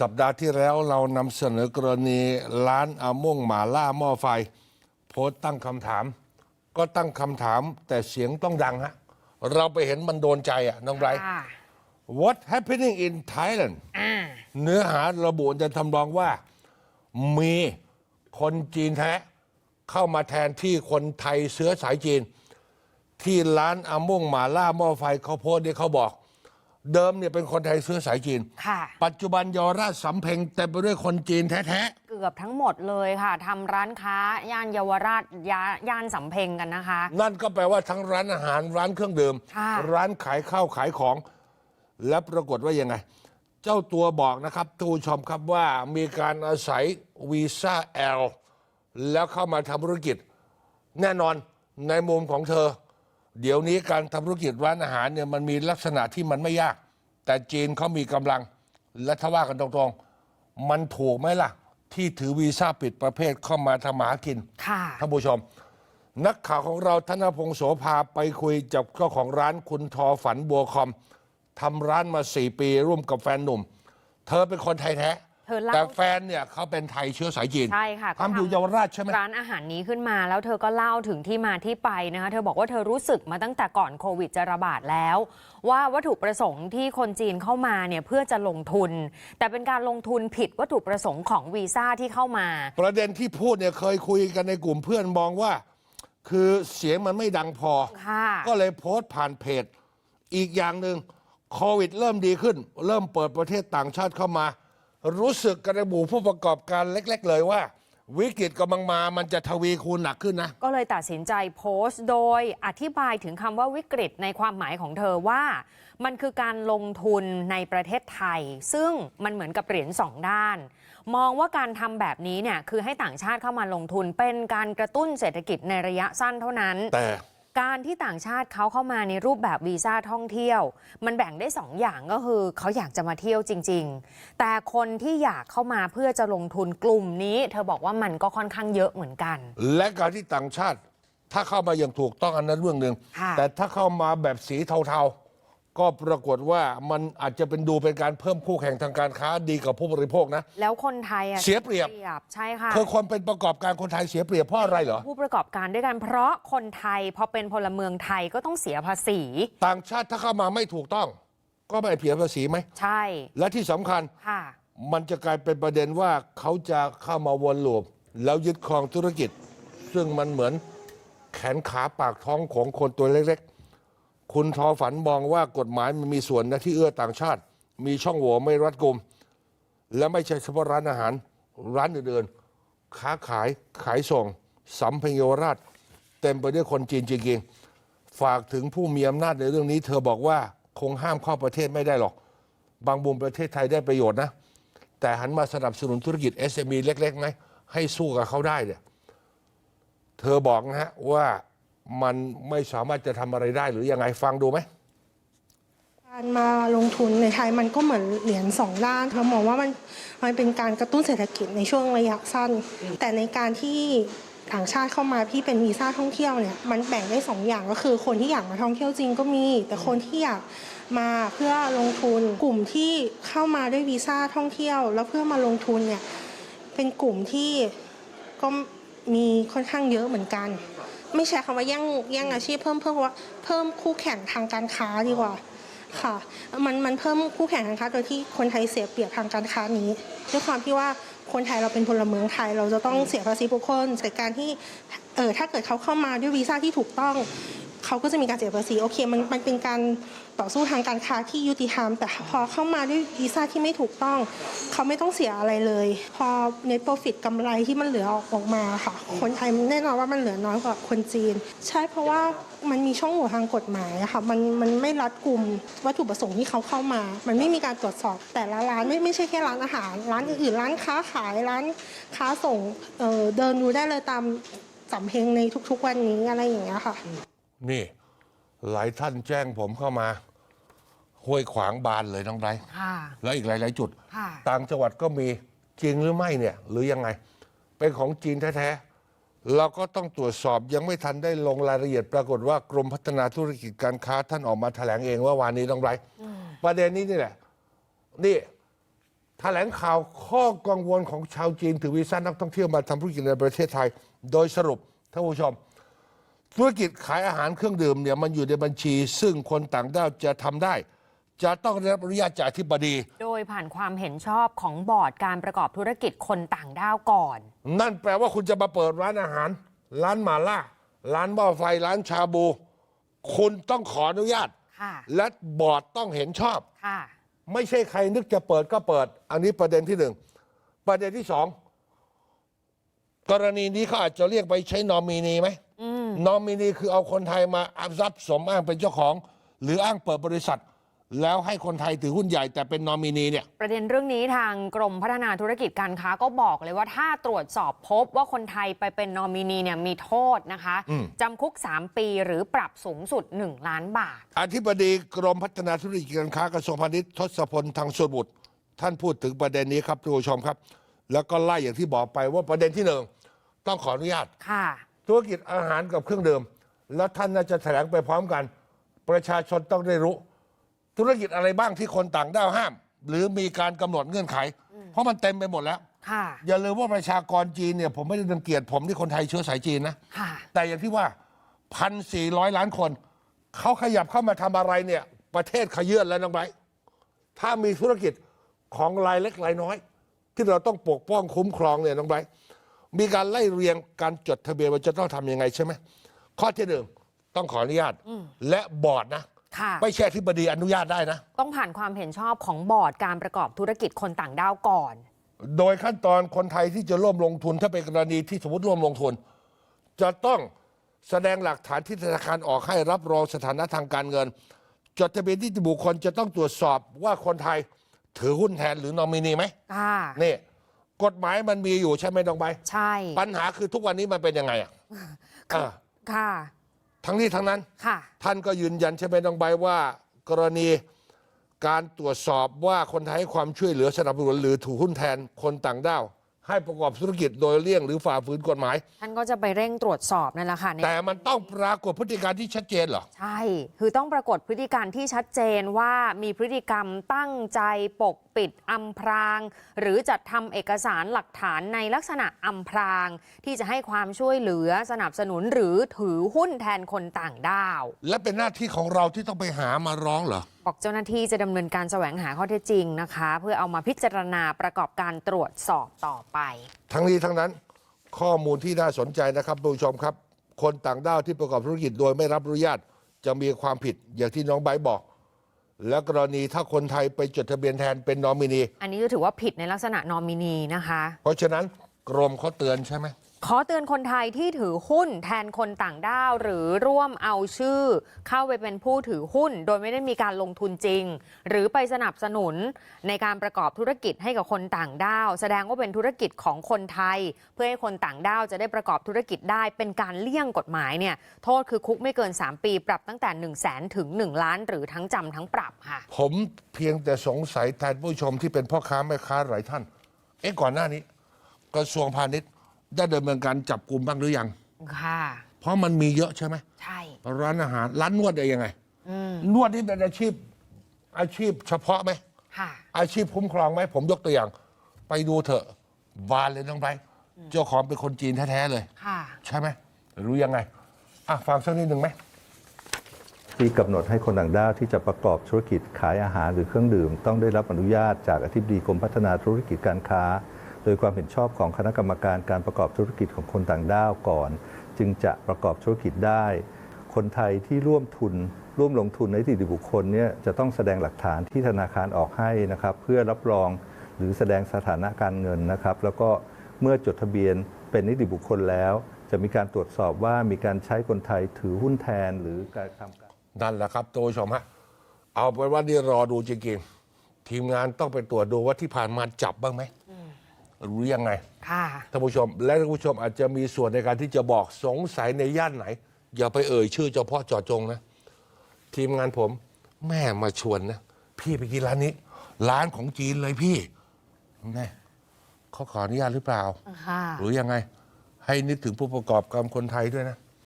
สัปดาห์ที่แล้วเรานำเสนอกรณีร้านอาม่วงหมาล่าหม้อไฟ โพสต์ตั้งคำถาม ก็ตั้งคำถามแต่เสียงต้องดังฮะ เราไปเห็นมันโดนใจอะน้องไบรท์ ค่ะ What happening in Thailand อ่า เนื้อหาระบุจะทำนองว่า มีคนจีนแท้เข้ามาแทนที่คนไทยเชื้อสายจีน ที่ร้านอาม่วงหมาล่าหม้อไฟเขาโพสต์เนี่ยเขาบอก เดิมเนี่ยเป็นคนไทยเชื้อสายจีน ค่ะ ปัจจุบันเยาวราชสำเพ็งเต็มไปด้วยคนจีนแท้เกือบทั้งหมดเลยค่ะทำร้านค้าย่านเยาวราชย่าย่านสำเพ็งกันนะคะ ๆ นั่นก็แปลว่าทั้งร้านอาหารร้านเครื่องดื่ม ค่ะ ร้านขายข้าวขายของ และปรากฏว่ายังไง เจ้าตัวบอกนะครับท่านผู้ชมครับว่ามีการอาศัยวีซ่าแอลแล้วเข้ามาทำธุรกิจ แน่นอนในมุมของเธอ เดี๋ยวนี้การทำธุรกิจร้านอาหารเนี่ยมันมีลักษณะที่มันไม่ยาก แต่จีนเขามีกำลัง และถ้าว่ากันตรงๆ มันถูกไหมล่ะ ที่ถือวีซ่าปิดประเภทเข้ามาทำมาหากินค่ะ ท่านผู้ชม นักข่าวของเราธนพงศ์โสภาไปคุยกับเจ้าของร้านคุณทอฝันบัวคอมทำร้านมาสี่ปีร่วมกับแฟนหนุ่ม เธอเป็นคนไทยแท้ เธอเล่า แต่แฟนเนี่ยเขาเป็นไทยเชื้อสายจีนใช่ค่ะก็ทำอยู่เยาวราชใช่ไหม ร้านอาหารนี้ขึ้นมาแล้วเธอก็เล่าถึงที่มาที่ไปนะคะเธอบอกว่าเธอรู้สึกมาตั้งแต่ก่อนโควิดจะระบาดแล้ว ว่าวัตถุประสงค์ที่คนจีนเข้ามาเนี่ยเพื่อจะลงทุน แต่เป็นการลงทุนผิดวัตถุประสงค์ของวีซ่าที่เข้ามา ประเด็นที่พูดเนี่ยเคยคุยกันในกลุ่มเพื่อนมองว่า คือเสียงมันไม่ดังพอ ค่ะ ก็เลยโพสต์ผ่านเพจ อีกอย่างหนึ่งโควิดเริ่มดีขึ้น เริ่มเปิดประเทศต่างชาติเข้ามา รู้สึกกันในหมู่ผู้ประกอบการเล็ก ๆ เลยว่า วิกฤตกำลังมามันจะทวีคูณหนักขึ้นนะ ก็เลยตัดสินใจโพสต์ โดยอธิบายถึงคำว่าวิกฤตในความหมายของเธอว่า มันคือการลงทุนในประเทศไทย ซึ่งมันเหมือนกับเหรียญสองด้าน มองว่าการทำแบบนี้เนี่ยคือให้ต่างชาติเข้ามาลงทุนเป็นการกระตุ้นเศรษฐกิจในระยะสั้นเท่านั้น แต่ การที่ต่างชาติเขาเข้ามาในรูปแบบวีซ่าท่องเที่ยว มันแบ่งได้สองอย่างก็คือเขาอยากจะมาเที่ยวจริง ๆ แต่คนที่อยากเข้ามาเพื่อจะลงทุนกลุ่มนี้ เธอบอกว่ามันก็ค่อนข้างเยอะเหมือนกัน และการที่ต่างชาติ ถ้าเข้ามาอย่างถูกต้องอันนั้นเรื่องหนึ่งค่ะแต่ถ้าเข้ามาแบบสีเทาๆ ก็ปรากฏว่ามันอาจจะเป็นดูเป็นการเพิ่มคู่แข่งทางการค้าดีกับผู้บริโภคนะ แล้วคนไทยอะเสียเปรียบ ใช่ค่ะคือคนเป็นประกอบการคนไทยเสียเปรียบเพราะอะไรเหรอ ผู้ประกอบการด้วยกันเพราะคนไทยพอเป็นพลเมืองไทยก็ต้องเสียภาษี ต่างชาติถ้าเข้ามาไม่ถูกต้อง ก็ไม่เสียภาษีไหม ใช่ และที่สำคัญค่ะ มันจะกลายเป็นประเด็นว่าเขาจะเข้ามาวนลูปแล้วยึดครองธุรกิจ ซึ่งมันเหมือนแขนขาปากท้องของคนตัวเล็กๆ คุณทอฝันมองว่ากฎหมายมันมีส่วนนะที่เอื้อต่างชาติ มีช่องโหว่ไม่รัดกุม และไม่ใช่เฉพาะร้านอาหาร ร้านอื่นๆค้าขายขายส่งสำเพ็งเยาวราช เต็มไปด้วยคนจีนจริงๆฝากถึงผู้มีอำนาจในเรื่องนี้ เธอบอกว่าคงห้ามเข้าประเทศไม่ได้หรอก บางมุมประเทศไทยได้ประโยชน์นะ แต่หันมาสนับสนุนธุรกิจ SME เล็กๆไหมให้สู้กับเขาได้เนี่ยเธอบอกนะฮะว่า มันไม่สามารถจะทำอะไรได้หรือยังไงฟังดูไหม การมาลงทุนในไทยมันก็เหมือนเหรียญสองด้านเรามองว่ามันมันเป็นการกระตุ้นเศรษฐกิจในช่วงระยะสั้น แต่ในการที่ต่างชาติเข้ามาพี่เป็นวีซ่าท่องเที่ยวเนี่ยมันแบ่งได้สองอย่างก็คือ คนที่อยากมาท่องเที่ยวจริงก็มี แต่คนที่อยากมาเพื่อลงทุนกลุ่มที่เข้ามาด้วยวีซ่าท่องเที่ยว แล้วเพื่อมาลงทุนเนี่ยเป็นกลุ่มที่ก็มีค่อนข้างเยอะเหมือนกัน ไม่ใช่คำว่าแย่งแย่งอาชีพเพิ่มเพิ่มว่าเพิ่มคู่แข่งทางการค้าดีกว่าค่ะมันมันเพิ่มคู่แข่งทางการค้าโดยที่คนไทยเสียเปรียบทางการค้านี้ด้วยความที่ว่าคนไทยเราเป็นพลเมืองไทย เราจะต้องเสียภาษีบุคคลแต่การที่เออถ้าเกิดเขาเข้ามาด้วยวีซ่าที่ถูกต้อง เขาก็จะมีการเสียภาษีโอเคมันมันเป็นการต่อสู้ทางการค้าที่ยุติธรรม แต่พอเข้ามาด้วยวีซ่าที่ไม่ถูกต้อง เขาไม่ต้องเสียอะไรเลย พอในโปรฟิตกำไรที่มันเหลือออกมาค่ะ คนไทยแน่นอนว่ามันเหลือน้อยกว่าคนจีน ใช่เพราะว่ามันมีช่องโหว่ทางกฎหมายค่ะมันมันไม่รัดกลุ่มวัตถุประสงค์ที่เขาเข้ามา มันไม่มีการตรวจสอบแต่ละร้านไม่ไม่ใช่แค่ร้านอาหาร ร้านอื่นๆร้านค้าขายร้านค้าส่งเเดินดูได้เลยตามสำเพ็งในทุกๆวันนี้อะไรอย่างเงี้ยค่ะ นี่ หลายท่านแจ้งผมเข้ามา ห้วยขวางบานเลยน้องไบรท์ค่ะ แล้วอีกหลาย ๆ จุด ค่ะ ต่างจังหวัดก็มีจริงหรือไม่เนี่ย หรือยังไง เป็นของจีนแท้ ๆ เราก็ต้องตรวจสอบยังไม่ทันได้ลงรายละเอียด ปรากฏว่ากรมพัฒนาธุรกิจการค้าท่านออกมาแถลงเองว่าวานนี้ต้องไรประเด็นนี้นี่แหละ นี่แถลงข่าวข้อกังวลของชาวจีน ถือวีซ่านักท่องเที่ยวมาทำธุรกิจในประเทศไทย โดยสรุปท่านผู้ชม ธุรกิจขายอาหารเครื่องดื่มเนี่ยมันอยู่ในบัญชี ซึ่งคนต่างด้าวจะทำได้ จะต้องได้รับอนุญาตจากอธิบดี โดยผ่านความเห็นชอบของบอร์ดการประกอบธุรกิจคนต่างด้าวก่อน นั่นแปลว่าคุณจะมาเปิดร้านอาหาร ร้านหมาล่า ร้านหม้อไฟร้านชาบู คุณต้องขออนุญาต ค่ะ และบอร์ดต้องเห็นชอบ ค่ะ ไม่ใช่ใครนึกจะเปิดก็เปิด อันนี้ประเด็นที่หนึ่ง ประเด็นที่สอง กรณีนี้เขาอาจจะเรียกไปใช้นอมินีไหม นอมินีคือเอาคนไทยมาอัรับสมอ้างเป็นเจ้าของ หรืออ้างเปิดบริษัท แล้วให้คนไทยถือหุ้นใหญ่แต่เป็นนอมินีเนี่ย ประเด็นเรื่องนี้ทางกรมพัฒนาธุรกิจการค้าก็บอกเลยว่าถ้าตรวจสอบพบว่าคนไทยไปเป็นนอมินีเนี่ยมีโทษนะคะอืม จำคุก 3 ปีหรือปรับสูงสุด 1 ล้านบาท อธิบดีกรมพัฒนาธุรกิจการค้ากระทรวงพาณิชย์ทศพลทางชนบุตร ท่านพูดถึงประเด็นนี้ครับทุกผู้ชมครับ แล้วก็ไล่อย่างที่บอกไปว่าประเด็นที่หนึ่งต้องขออนุญาต ค่ะ ธุรกิจอาหารกับเครื่องดื่มแล้วท่านน่าจะแถลงไปพร้อมกัน ประชาชนต้องได้รู้ ธุรกิจอะไรบ้างที่คนต่างด้าวห้าม หรือมีการกำหนดเงื่อนไข เพราะมันเต็มไปหมดแล้ว ค่ะ อย่าลืมว่าประชากรจีนเนี่ยผมไม่ได้รังเกียจผมที่คนไทยเชื้อสายจีนนะ ค่ะ แต่อย่างที่ว่าพันสี่ร้อยล้านคน เขาขยับเข้ามาทำอะไรเนี่ย ประเทศขยื่นแล้วน้องไบร์ทถ้ามีธุรกิจของรายเล็กรายน้อย ที่เราต้องปกป้องคุ้มครองเนี่ยน้องไบร์ท มีการไล่เรียงการจดทะเบียนว่าจะต้องทำยังไงใช่ไหมข้อที่หนึ่งต้องขออนุญาตและบอร์ดนะ ค่ะ ไม่ใช่ที่บดีอนุญาตได้นะ ต้องผ่านความเห็นชอบของบอร์ดการประกอบธุรกิจคนต่างด้าวก่อน โดยขั้นตอนคนไทยที่จะร่วมลงทุนถ้าเป็นกรณีที่สมมติร่วมลงทุน จะต้องแสดงหลักฐานที่ธนาคารออกให้รับรองสถานะทางการเงิน จดทะเบียนที่บุคคลจะต้องตรวจสอบว่าคนไทยถือหุ้นแทนหรือนอมินีไหมค่ะ นี่ กฎหมายมันมีอยู่ใช่ไหมน้องใบใช่ ปัญหาคือทุกวันนี้มันเป็นยังไงอะอ่าค่ะ ทั้งนี้ทั้งนั้น ค่ะ ท่านก็ยืนยันใช่ไหมน้องใบว่า กรณีการตรวจสอบว่าคนไทยให้ความช่วยเหลือสนับสนุนหรือถูกหุ้นแทนคนต่างด้าว ให้ประกอบธุรกิจโดยเลี่ยงหรือฝ่าฝืนกฎหมาย ท่านก็จะไปเร่งตรวจสอบนั่นแหละค่ะใน แต่มันต้องปรากฏพฤติการที่ชัดเจนเหรอ ใช่ คือต้องปรากฏพฤติการที่ชัดเจนว่ามีพฤติกรรมตั้งใจปกปิดอำพราง หรือจัดทำเอกสารหลักฐานในลักษณะอำพราง ที่จะให้ความช่วยเหลือสนับสนุนหรือถือหุ้นแทนคนต่างด้าว และเป็นหน้าที่ของเราที่ต้องไปหามาร้องเหรอ บอกเจ้าหน้าที่จะดำเนินการแสวงหาข้อเท็จจริงนะคะ เพื่อเอามาพิจารณาประกอบการตรวจสอบต่อไป ทั้งนี้ทั้งนั้นข้อมูลที่น่าสนใจนะครับผู้ชมครับ คนต่างด้าวที่ประกอบธุรกิจโดยไม่รับอนุญาตจะมีความผิดอย่างที่น้องไบร์ทบอก และกรณีถ้าคนไทยไปจดทะเบียนแทนเป็นนอมินี อันนี้จะถือว่าผิดในลักษณะนอมินีนะคะ เพราะฉะนั้นกรมเขาเตือนใช่ไหม ขอเตือนคนไทยที่ถือหุ้นแทนคนต่างด้าว หรือร่วมเอาชื่อ เข้าไปเป็นผู้ถือหุ้น โดยไม่ได้มีการลงทุนจริง หรือไปสนับสนุนในการประกอบธุรกิจให้กับคนต่างด้าว แสดงว่าเป็นธุรกิจของคนไทย เพื่อให้คนต่างด้าวจะได้ประกอบธุรกิจได้ เป็นการเลี่ยงกฎหมายเนี่ยโทษคือคุกไม่เกิน 3 ปี ปรับตั้งแต่ 1 0 0 0 0แสนถึง 1 ล้าน หรือทั้งจำทั้งปรับค่ะ ผมเพียงแต่สงสัยแทนผู้ชมที่เป็นพ่อค้าแม่ค้าหลายท่าน เอ๊ะก่อนหน้านี้ กระทรวงพาณิชย์ ได้ดำเนินการจับกลุ่มบ้างหรือยัง ค่ะ เพราะมันมีเยอะใช่ไหมใช่ ร้านอาหารร้านนวดได้ยังไงนวดที่เป็นอาชีพอาชีพเฉพาะไหม ค่ะ อาชีพคุ้มครองไหม ผมยกตัวอย่าง ไปดูเถอะวานเลยน้องไป เจ้าของเป็นคนจีนแท้ ๆ เลย ค่ะ ใช่ไหมรู้ยังไง อะ ฟังสักนิดหนึ่งไหม ที่กำหนดให้คนต่างด้าวที่จะประกอบธุรกิจขายอาหารหรือเครื่องดื่ม ต้องได้รับอนุญาตจากอธิบดีกรมพัฒนาธุรกิจการค้า โดยความเห็นชอบของคณะกรรมการการประกอบธุรกิจของคนต่างด้าวก่อน จึงจะประกอบธุรกิจได้ คนไทยที่ร่วมทุน ร่วมลงทุนในนิติบุคคลเนี่ยจะต้องแสดงหลักฐานที่ธนาคารออกให้นะครับ เพื่อรับรองหรือแสดงสถานะการเงินนะครับ แล้วก็เมื่อจดทะเบียนเป็นนิติบุคคลแล้ว จะมีการตรวจสอบว่ามีการใช้คนไทยถือหุ้นแทนหรือการทำการนั่นแหละครับตัวชมฮะเอาเป็นว่านี่รอดูจริงๆทีมงานต้องไปตรวจดูว่าที่ผ่านมาจับบ้างไหม รู้ยังไงค่ะท่านผู้ชม และท่านผู้ชมอาจจะมีส่วนในการที่จะบอกสงสัยในย่านไหน อย่าไปเอ่ยชื่อเฉพาะเจาะจงนะ ทีมงานผม แม่มาชวนนะ พี่ไปกินร้านนี้ ร้านของจีนเลยพี่แม่เขาขออนุญาตหรือเปล่า ค่ะ หรือยังไง ให้นึกถึงผู้ประกอบการคนไทยด้วยนะ